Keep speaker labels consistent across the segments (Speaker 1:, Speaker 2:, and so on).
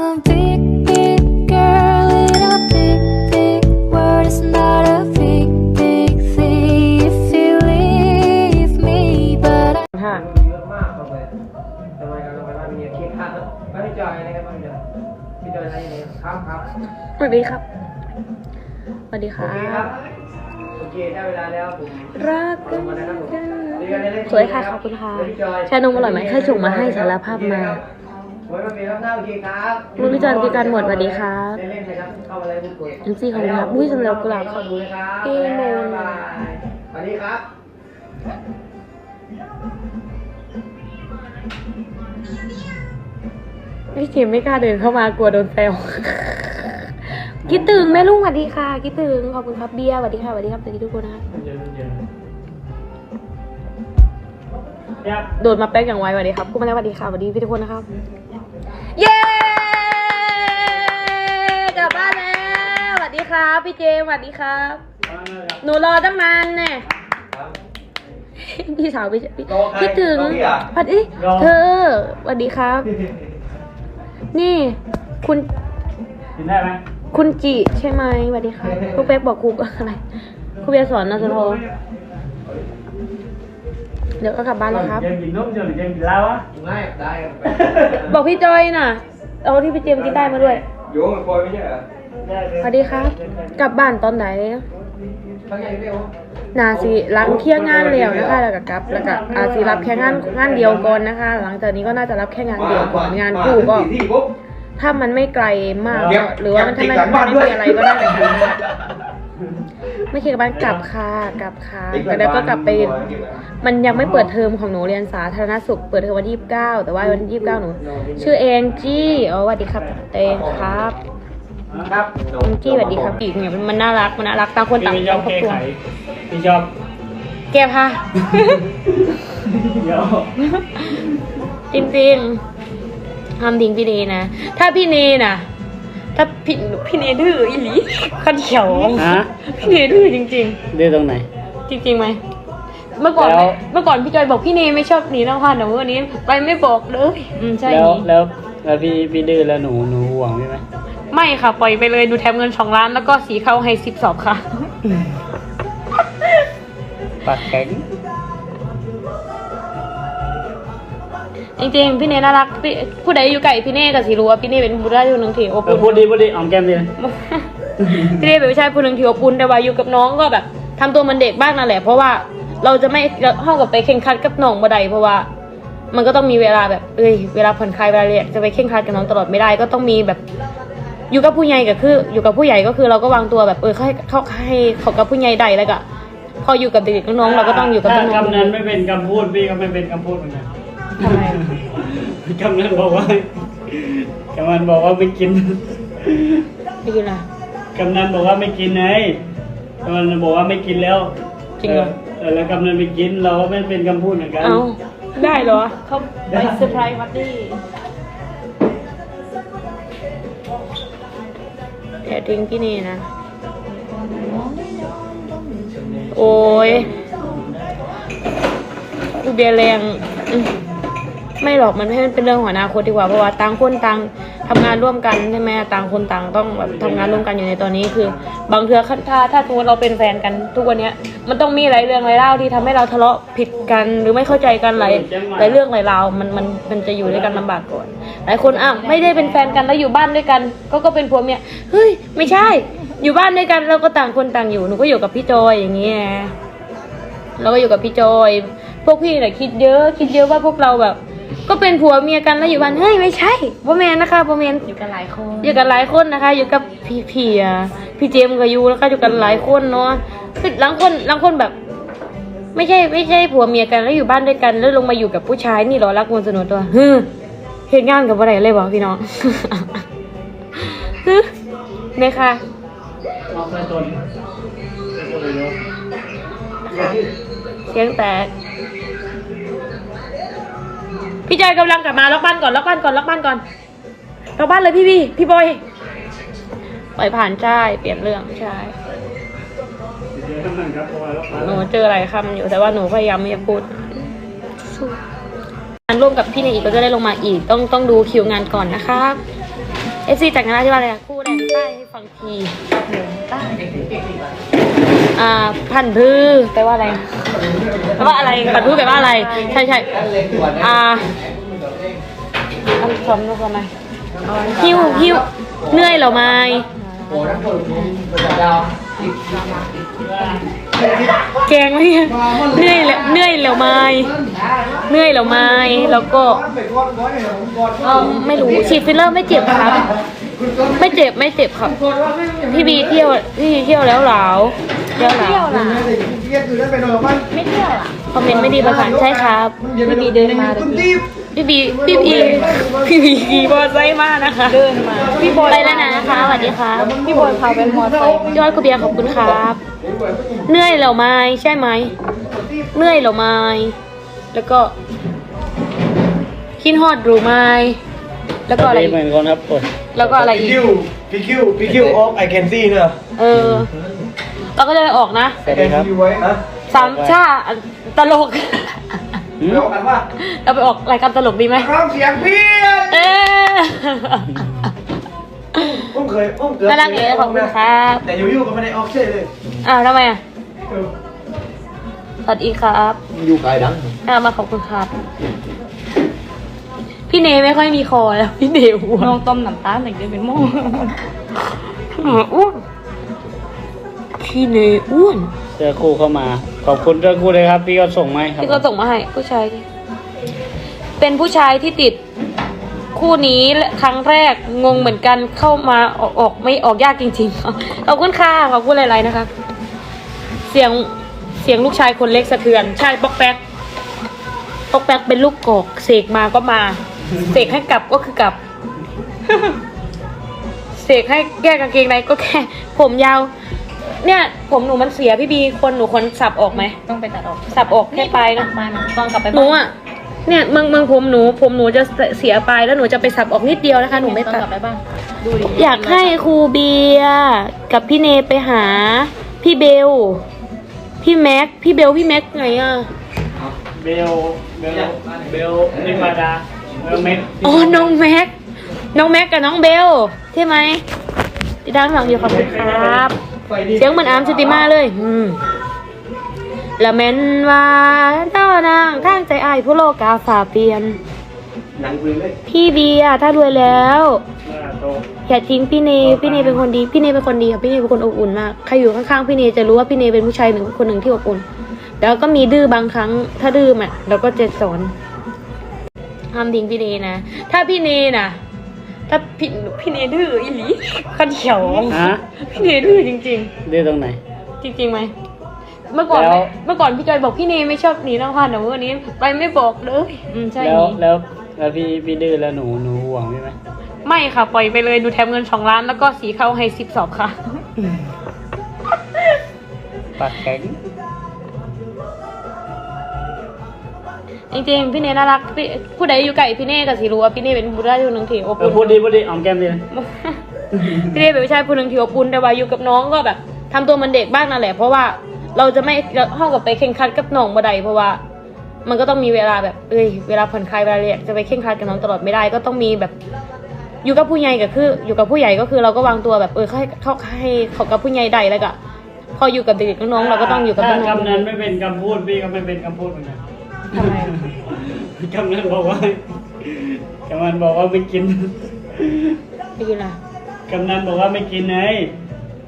Speaker 1: I'm a big, big girl in a big, big world. It's not a big, big thing if you leave me, but I.
Speaker 2: ค่ะ
Speaker 3: เยอะมากเลยทำไมกันทำไมมันมีคิดครับไม่พี่จอยอะไรกันบ้างเดี๋ยวพี่จอยอะไรอย่างเงี้ยครับครับ
Speaker 2: สวัสดีครับ สวัสดีค
Speaker 3: โอ
Speaker 2: รั
Speaker 3: เคครับบโอเคได้เวลาแล้วผม
Speaker 2: รัก
Speaker 3: ลงมานะครับผมเรียนเล่นๆ
Speaker 2: สวยค่ะขอบคุณค่ะ
Speaker 3: พี่จอย
Speaker 2: ชานมอร่อยไหมใครส่งมาให้สารภาพมา
Speaker 3: โอ้ยมันมี รับหน้าโอเคครับ
Speaker 2: ลุงพี่จอยพี่กันหมดสวัสดีครับ
Speaker 3: เล่นๆใครครับเข้ามาเลยพูดคุย
Speaker 2: เอ็มซีขอบคุณครับอุ้ยสำหรับกุหลาบ
Speaker 3: เข้าดูเลยครับ
Speaker 2: พี่โมน
Speaker 3: บ๊ายบายสวัสดีครับ
Speaker 2: พี่เจมไม่กล้าเดินเข้ามากลัวโดนแซวคิดถึงแม่ลุงสวัสดีค่ะ คิดถึงขอบคุณครับเบียร์สวัสดีค่ะสวัสดีครับสวัสดีทุกคนนะครับ
Speaker 3: ครับ
Speaker 2: โดดมาแป๊กอย่างไวสวัสดีครับพูดมาแล้วสวัสดีค่ะสวัสดีพี่ทุกคนนะครับ เย้กลับบ้านแล้วสวัสดี ครับพี่เจมส์สวัสดีครับ หนูรอตั้งนานแน่พี่สาวพี่พี่
Speaker 3: โตใคร
Speaker 2: คิดถึง
Speaker 3: โตพี่เหรอ
Speaker 2: พัดอิเธอสวัสดีครับ นี่คุณ
Speaker 3: กินได้ไหม
Speaker 2: คุณจิใช่ไหมสวัสดีครับครูเป๊กบอกครูอะไรครูเบียร์สอนนะสโทเดี๋ยวก็กลับบ้านแล้วครับ
Speaker 4: Em กินนมจนเ em กินเหล้า á
Speaker 3: ไม่ได้ครับ
Speaker 2: บอกพี่จอยน่ะเอาที่พี่เจมส์กินได้มาด้วย
Speaker 3: โยงมันโปรยไม่ใช่เหรอ
Speaker 2: สวัสดีครับ กลับบ้านตอนไหน
Speaker 3: ทั้งยังเร็ว
Speaker 2: นาสิรังเที่ยงงานแล้วนะคะแล้วก็กลับ แล้วก็อาจสิรับแค่งานงานเดียวก่อนนะคะ หลังจากนี้ก็น่าจะรับแค่งานเดียวก่อนงานคู่ก็
Speaker 3: ที่ปุ๊บ
Speaker 2: ถ้ามันไม่ไกลมาก
Speaker 3: เดี๋ยว
Speaker 2: หรือว่ามันถ้ามัน
Speaker 3: เดี๋ยวติดหลังบ้าน
Speaker 2: ไม่
Speaker 3: ด้วย
Speaker 2: มีอะไรก็ได้ค่ะไม่เคยกลับบ้านกลับค่ะกลับค่ะแล้วก็กลับไป มันยังไม่เปิดเทอมของหนูเรียนสาธารณสุข เปิดเทอมวันที่ยี่สิบเก้าแต่ว่าวันที่ยี่สิบเก้าหนู ชื่อเองจี้อ๋อสวัสดีครับเตงครับ
Speaker 3: ครับ
Speaker 2: เองจี้สวัสดีครับอีกเนี่ยมันน่ารักมันน่ารักต่างคนต่าง
Speaker 4: พี่ไม่ชอบ
Speaker 2: ครอบ
Speaker 4: เค้ก
Speaker 2: ครัว
Speaker 4: ไข่พี่ชอบ
Speaker 2: แก้ผ้า
Speaker 4: เดี๋ยว
Speaker 2: จริงๆทำทิ้งพี่เนนะ ถ้าพี่เนนะถ้าพี่พี่เนดื้ออีหลีขันเขียว
Speaker 4: ฮะ
Speaker 2: พี่เนดื้อจริง
Speaker 4: ดื้อตรงไหน
Speaker 2: ๆจริงๆไหมเมื่อก่อน
Speaker 4: แล้ว
Speaker 2: เมื่อก่อนพี่จอยบอกพี่เนไม่ชอบหนีนอกบ้านแต่วันนี้ ไปไม่บอกเลยอืมใช่
Speaker 4: แล้ว
Speaker 2: หนี
Speaker 4: แล้วแล้วพี่พี่ดื้อแล้วหนูหนูห่วงพี่ไหม
Speaker 2: ไม่ค่ะ ปล่อยไปเลยดูแถมเงินสองล้าน แล้วก็สีเข้าให้สิบสอบค่ะ
Speaker 4: ปากแข็ง
Speaker 2: จริงๆ พี่เนน่ารักพี่ผู้ใดอยู่ไกลพี่เน่ก็สิรู้ว่าพี่เน่เป็นผู้ได้ผู้หนึ่งที่อบ
Speaker 4: เออ
Speaker 2: อุ่น
Speaker 4: พูดดีพูดดีออมแก้มดีเลย
Speaker 2: พี่เน่เป็นผู้ชายผู้หนึ่งที่อบอุ่นแต่ว่าอยู่กับน้องก็แบบทำตัวเหมันเด็กบ้างนั่นแหละ เพราะว่าเราจะไม่เข้ากับไปเข่งครัดกับน้องบ่ได้เพราะว่า มันก็ต้องมีเวลาแบบเอ้ยเวลาผ่อนคลายเวลาเรียนจะไปเข่งครัดกับน้องตลอดไม่ได้ ก็ต้องมีแบบ อยู่กับผู้ใหญ่ก็คือ อยู่กับผู้ใหญ่ก็คือเราก็วางตัวแบบเออเขาให้เขาให้เขากับผู้ใหญ่ใดแล้วก็พออยู่กับเด็กๆน้องๆเราก็ต้องอยู่กับน้
Speaker 4: ถ้า
Speaker 2: อง
Speaker 4: คำนั้นไม่เป็นคำพูดพี่ก็ไม่เป็นคำพูดเหมือนกัน
Speaker 2: ๆทำไม
Speaker 4: คำนั้นบอกว่าคำนั้นบอกว่าไม่กิน
Speaker 2: พี่กินอะไร
Speaker 4: คำนั้นบอกว่าไม่กินไงคำนั้นบอกว่าไม่กินแล้ว
Speaker 2: จริงเหรอ
Speaker 4: เออแล้วคำนั้นไม่กินเราก็ไม่เป็นคำพูดเหมือนกัน
Speaker 2: เอาได้เหรอเขาไปเซอร์ไพรส์วัดดี้ ริงที่นี่นะ โอ้ยอุเบียแรงไม่หรอกมันให้มันเป็นเรื่องของอนาคตดีกว่าเพราะว่าต่างคนต่างทำงานร่วมกันใช่ไหมต่างคนต่างต้องแบบทำงานร่วมกันอยู่ในตอนนี้คือ บางเทือถ้าถ้าสมมติเราเป็นแฟนกันทุกวันเนี้ย มันต้องมีหลายเรื่องหลายเล่าที่ทำให้เราทะเลาะผิดกันหรือไม่เข้าใจกันหลายหลายเรื่องหลายราวมันมันมันจะอยู่ด้วยกันลำบากก่อน หลายคนอ้าวไม่ได้เป็นแฟนกันแล้วอยู่บ้านด้วยกัน ก็ก็เป็นผัวเมียเฮ้ยไม่ใช่ อยู่บ้านด้วยกันเราก็ต่างคนต่างอยู่หนูก็อยู่กับพี่จอยอย่างเงี้ยเราก็อยู่กับพี่จอย พวกพี่เนี่ยคิดเยอะคิดเยอะว่าพวกเราแบบ ก็เป็นผัวเมียกันแล้วอยู่บ้านเฮ้ยไม่ใช่พ่อแมนนะคะพ่อแมนอยู่กันหลายคนอยู่กันหลายคนนะคะ อยู่กับพี่พี่อะพี่เจมส์กับยูแล้วก็อยู่กันหลายคนเนาะคือหลังคนหลังคนแบบไม่ใช่ไม่ใช่ผัวเมียกันแล้วอยู่บ้านด้วยกัน แล้วลงมาอยู่กับผู้ชายนี่เหรอรักมวลสนุนตัวฮึ เหตุงานกับอะไรเลยบอกพี่น้องเนี่ยค่ะ
Speaker 4: เสี
Speaker 2: ยงแตกพี่จอยกำลังกลับมาล็อกบ้านก่อนล็อกบ้านก่อนล็อกบ้านก่อนล็อกบ้านเลยพี่พี่พี่บอยปล่อยผ่านใช่เปลี่ยนเรื่องใช่หนูเจออะไรคำอยู่แต่ว่าหนูพยายามไม่จะพูด ร่วมกับพี่ในอีกก็จะได้ลงมาอีก ต้องต้องดูคิวงานก่อนนะคะเอฟซีจากงานที่ว่าอะไรอะคู่แดงใต้ให้ฟังทีอ่าพันธุ์พืชแปลว่าอะไรแปลว่าอะไรพันพืชแปลว่าอะไร ใช่ใช่อ่าอันสอมาก่อนไหมหิวหิวเหนื่อยเหรอไหม
Speaker 3: โอ้ทั้งคนคนดาว
Speaker 2: แกงไหมเนี่ยเหนื่อยแล้วเหนื่อยแล้วไหมเหนื่อยแล้วไหมแล้วก็เออไม่รู้ฉีดฟิลเลอร์ไม่เจ็บครับ ไม่เจ็บไม่เจ็บครับพี่บีเที่ยวพี่บีเที่ยวแล้วเหรอเที่ยวแล้ว
Speaker 1: ไม่เที่ยวอะ
Speaker 2: คอมเมนต์ไม่ดีประสานใช่ครับ
Speaker 1: พี่บีเดินมาตะกี้
Speaker 2: พี่บีพี่บีพี่บีขี่มอเตอร์ไซค์มานะคะ
Speaker 1: เดินมาพี่บอย
Speaker 2: ไปแล้วนะ คะสวัสดีครับ
Speaker 1: พี่บอยพาไปมอไซค์
Speaker 2: ยอดคุณเบียร์ขอบคุณครับ เหนื่อยเหรอไหมใช่ไหมเหนื่อยเหรอไหมแล้วก็คิดฮอดหรือไม่ แล้วก็อะไร
Speaker 4: ดี
Speaker 2: อีก
Speaker 4: เหมือนกันครับโอ้ย
Speaker 2: แล้วก็อะไรอีก
Speaker 3: คิวพี่คิวพี่คิวออกไอแคนซี่เนอะ
Speaker 2: เออ เราก็จะไปออกนะ
Speaker 4: สวัสดีครับ
Speaker 3: ไว้ฮะ
Speaker 2: สามชาตลก
Speaker 4: หืม
Speaker 3: เดี๋ยวกันว่า
Speaker 2: เราไปออกรายการตลกดีไหม
Speaker 3: ร้องเสียงพี่
Speaker 2: เอ อ
Speaker 3: ผมเคยผมเกือบ
Speaker 2: น่ารักเลยขอบคุณครับ
Speaker 3: แต่อยู่ๆก็ไม่ได้ออกเช่เลย
Speaker 2: อ้าวทำไมอะสวัสดีครับ
Speaker 3: อยู่ไกลดัง
Speaker 2: อ่ามาขอบคุณครับ พี่เนไม่ค่อยมีคอแล้วพี่เนอ้วน
Speaker 1: น้องต้มน้ำตาลหนึ่งเดือนเป็นโม่
Speaker 2: อ้วนพี่เนอ้วน
Speaker 4: เจอครูเข้ามา ขอบคุณเจอครูเลยครับ พี่ก็ส่งมาให้ครับ
Speaker 2: ที่ก็ส่งมาให้ผู้ชายนี่เป็นผู้ชายที่ติด คู่นี้ครั้งแรกงงเหมือนกันเข้ามาออกออกไม่ออกยากจริงๆขอบคุณค่ะขอบคุณหลายๆนะคะ เสียงเสียงลูกชายคนเล็กสะเทือนใช่ป๊อกแป๊กป๊อกแป๊กเป็นลูกกอกเสกมาก็มาเสกให้กลับก็คือกลับเสกให้แก้กางเกงในก็แค่ผมยาว เนี่ย ผมหนูมันเสียพี่บีคนหนูคนสับออกไหม
Speaker 1: ต้องไปตัดออก
Speaker 2: สับออกแค่ปลายนะ
Speaker 1: มานะตอนกลับไป
Speaker 2: หนูอะ เนี่ยเมืองเมืองผมหนูผมหนูจะเสียไปแล้วหนูจะไปสับออกนิดเดียวนะคะหนูไม่
Speaker 1: ตอน
Speaker 2: ตัด
Speaker 1: กลับไปบ้างดูดิ
Speaker 2: อยากให้ครูเบียร์กับพี่เนไปหา พี่เบล พี่แม็ก พี่เบล พี่แม็กไงอะ
Speaker 4: เบล เบล เบลนิมาดาเบลเม็ด
Speaker 2: อ๋อ น้องแม็ก น้องแม็กกับน้องเบล ใช่ไหมติดตามฟังอยู่ขอบคุณครับ เสียงเหมือนอาร์มชุติมาเลย อืมละแมนว่าเจ้านางข้างใจอาย ผู้โลกาฝ่าเปลี่ยน
Speaker 3: หนังปืนเลย
Speaker 2: พี่เบียร์ถ้ารวยแล้ว
Speaker 4: หน้าโต
Speaker 2: อย่าทิ้งพี่เนพี่เนเป็นคนดี พี่เนเป็นคนดีค่ะพี่เนเป็นคนอบอุ่นมาก ใครอยู่ข้างๆพี่เนจะรู้ว่าพี่เนเป็นผู้ชายหนึ่งคนหนึ่งที่อบอุ่น แล้วก็มีดื้อบางครั้ง ถ้าดื้ออะเราก็จะสอนห้ามทิ้งพี่เนนะ ถ้าพี่เนน่ะ ถ้าพี่พี่เนดื้ออีหลีขันเขียว
Speaker 4: ฮะ
Speaker 2: พี่เนดื้อจริง
Speaker 4: ดื้อตรงไหน
Speaker 2: ๆจริงๆไหม เมื่อก่อน
Speaker 4: แล้ว
Speaker 2: ไม่เมื่อก่อนพี่จอยบอกพี่เนไม่ชอบหนีน้องพันแต่วันนี้ไปไม่บอกเลย
Speaker 1: อืมใช่
Speaker 4: แล้ว
Speaker 1: นี้
Speaker 4: แล้วแล้วพี่พี่ดื้อแล้วหนูหนูห่วงพี่ไหม
Speaker 2: ไม่ค่ะ ปล่อยไปเลยดูแถมเงินสองล้านแล้วก็สีเข้าให้สิบสอบค่ะ
Speaker 4: ปากแข็ง
Speaker 2: จริงๆพี่เนน่ารักพี่ผู้ใดอยู่ใกล้พี่เน่ก็สิรู้ว่าพี่เน่เป็นผู้ชายคนหนึ่งที่อบ
Speaker 4: เออ
Speaker 2: อุ่น
Speaker 4: พูดดีพูดดีหอมแก้มดีนะ
Speaker 2: พี่เน่เป็นผู้ชายคนหนึ่งที่อบอุ่นแต่ว่าอยู่กับน้องก็แบบทำตัวเหมันเด็กบ้างนั่นแหละเพราะว่า เราจะไม่ห้องกับไปเข่งครัดกับน้องบ่ได้เพราะว่า มันก็ต้องมีเวลาแบบเอ้ยเวลาผ่อนคลายเวลาเรียนจะไปเข่งครัดกับน้องตลอดไม่ได้ ก็ต้องมีแบบอยู่กับผู้ใหญ่ก็คือ อยู่กับผู้ใหญ่ก็คือเราก็วางตัวแบบเออให้เขาให้เขากับผู้ใหญ่ใดแล้วก็พออยู่กับเด็กๆน้องๆเราก็ต้องอยู่กับน้
Speaker 4: ถ้า
Speaker 2: อง
Speaker 4: คำนั้นไม่เป็นคำพูดพี่ก็ไม่เป็นคำพูดเหมือนกัน
Speaker 2: ๆทำไม
Speaker 4: คำนั้นบอกว่าคำนั้นบอกว่าไม่กิน
Speaker 2: ไม่กินอะไร
Speaker 4: กำนันบอกว่าไม่กินไง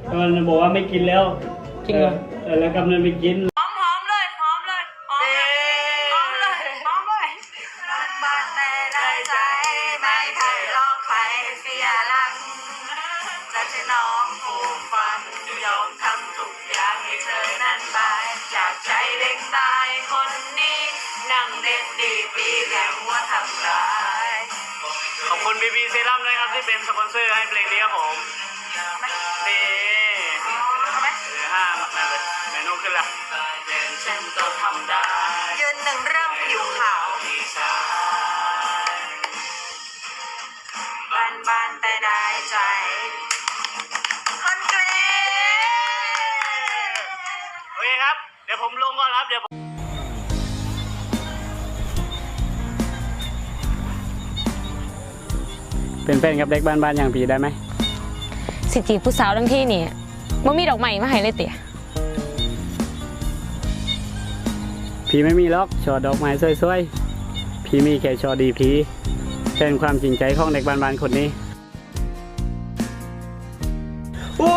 Speaker 4: กำนันบอกว่าไม่กินแล้ว
Speaker 2: จริงเหรอ
Speaker 4: เออแล้วกำนันไม่กิน
Speaker 2: หอมหอมเลยหอมเลยหอมเลยหอมเลยหอมเลย
Speaker 5: บ้านแต่ได้ใจไม่ใครลอกใครเสียหลักจะจะน้องผูกฟันยอมทำทุกอย่างให้เธอนั้นไปจากใจเด็กตายคนนี้ นั่งเด็ดดีปีแหลมหัวทำร้าย
Speaker 4: ขอบคุณบีบีเซรั่มนะครับที่เป็นสปอนเซอร์ให้เพลงนี้ครับผม ละ
Speaker 5: ฉันก็ทำได้ยืนหนึ่งเรื่องผิวขาวบ้านบ้านแต่ได้ใจคนเกร
Speaker 4: โอเคครับ เดี๋ยวผมลงก่อนครับเดี๋ยวผมเป็นเป็นแฟนกับเด็กบ้านๆอย่างพี่ได้ไหม
Speaker 2: สิจีบผู้สาวทั้งที่นี่บ่มีดอกไม้มาให้เลยเตะ
Speaker 4: พีไม่มีล็อกชอดอกไม้สวยๆพีมีแค่ชอดีพีเป็นความจริงใจของเด็กบ้านๆคนนี้
Speaker 3: โอ้